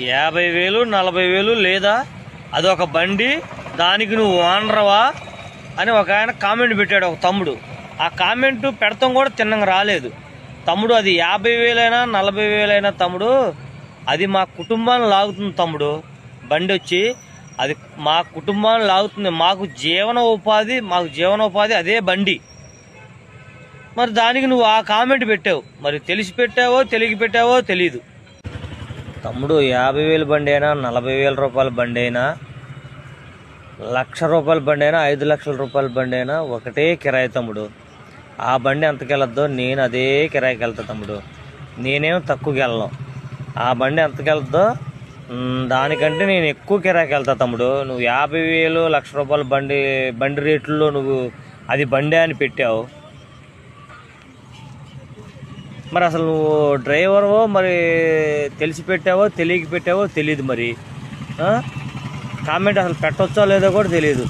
యాభై వేలు నలభై వేలు లేదా అదొక బండి దానికి నువ్వు ఓనరవా అని ఒక ఆయన కామెంట్ పెట్టాడు ఒక తమ్ముడు. ఆ కామెంట్ పెడతాం కూడా తిన్నంగా రాలేదు. తమ్ముడు అది యాభై వేలైనా నలభై వేలైనా తమ్ముడు అది మా కుటుంబాన్ని లాగుతుంది తమ్ముడు. బండి వచ్చి అది మా కుటుంబాన్ని లాగుతుంది. మాకు జీవన ఉపాధి మాకు జీవనోపాధి అదే బండి. మరి దానికి నువ్వు ఆ కామెంట్ పెట్టావు. మరి తెలిసి పెట్టావో తెలిగి పెట్టావో తెలీదు. తమ్ముడు యాభై వేలు బండి అయినా నలభై వేల రూపాయల బండి అయినా లక్ష రూపాయల బండి అయినా ఐదు లక్షల రూపాయల బండి అయినా ఒకటే కిరాయి తమ్ముడు. ఆ బండి ఎంతకి నేను అదే కిరాయికి వెళ్తా తమ్ముడు. నేనేం తక్కువకి వెళ్ళను. ఆ బండి ఎంతకెళ్తుందో దానికంటే నేను ఎక్కువ కిరాయికి వెళ్తా తమ్ముడు. నువ్వు యాభై వేలు లక్ష రూపాయల బండి బండి రేట్లలో నువ్వు అది బండి అని పెట్టావు. మరి అసలు నువ్వు డ్రైవర్వో మరి తెలిసి పెట్టావో తెలియక పెట్టావో తెలియదు మరి. కామెంట్ అసలు పెట్టొచ్చో లేదో కూడా తెలియదు